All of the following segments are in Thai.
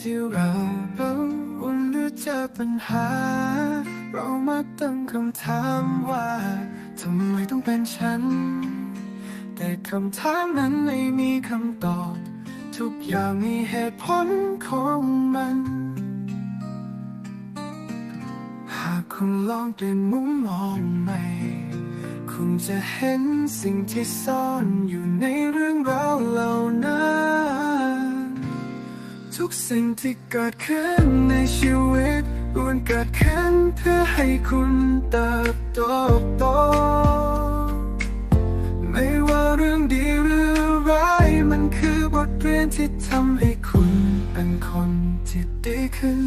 ที่เราต้องอุ่นหรือเจอปัญหา เรามาตั้งคำถามว่าทำไมต้องเป็นฉัน แต่คำถามนั้นไม่มีคำตอบ ทุกอย่างมีเหตุผลของมัน หากคุณลองเปลี่ยนมุมมองใหม่ คุณจะเห็นสิ่งที่ซ่อนอยู่ สิ่งที่เกิดขึ้นในชีวิตล้วนเกิดขึ้นเพื่อให้คุณเติบโตโต ไม่ว่าเรื่องดีหรือร้ายมันคือบทเรียนที่ทำให้คุณเป็นคนที่ดีขึ้น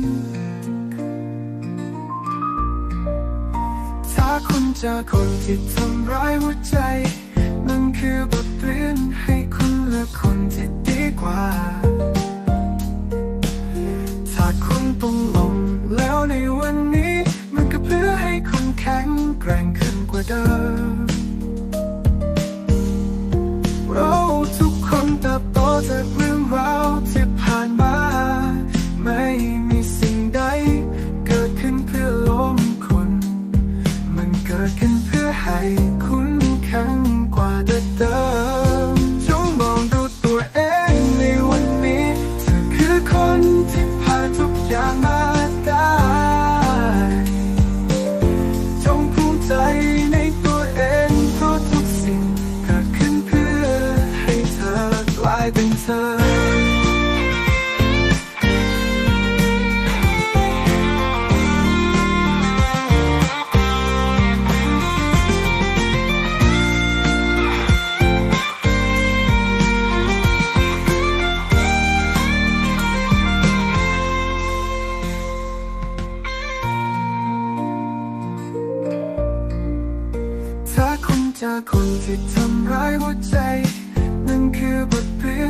ถ้าคุณเจอคนที่ทำร้ายหัวใจ นั่นคือบทเรียน ต้องลงแล้วในวันนี้ มันก็เพื่อให้คุณแข็งแกร่งขึ้นกว่าเดิม เราทุกคนเติบโตจากเรื่องราวที่ผ่านมา ไม่มีสิ่งใด เกิดขึ้นเพื่อล้มคน มันเกิดขึ้นเพื่อให้คุณ ทุก จากคนที่ทำร้ายหัวใจ นั่นคือบทเรีย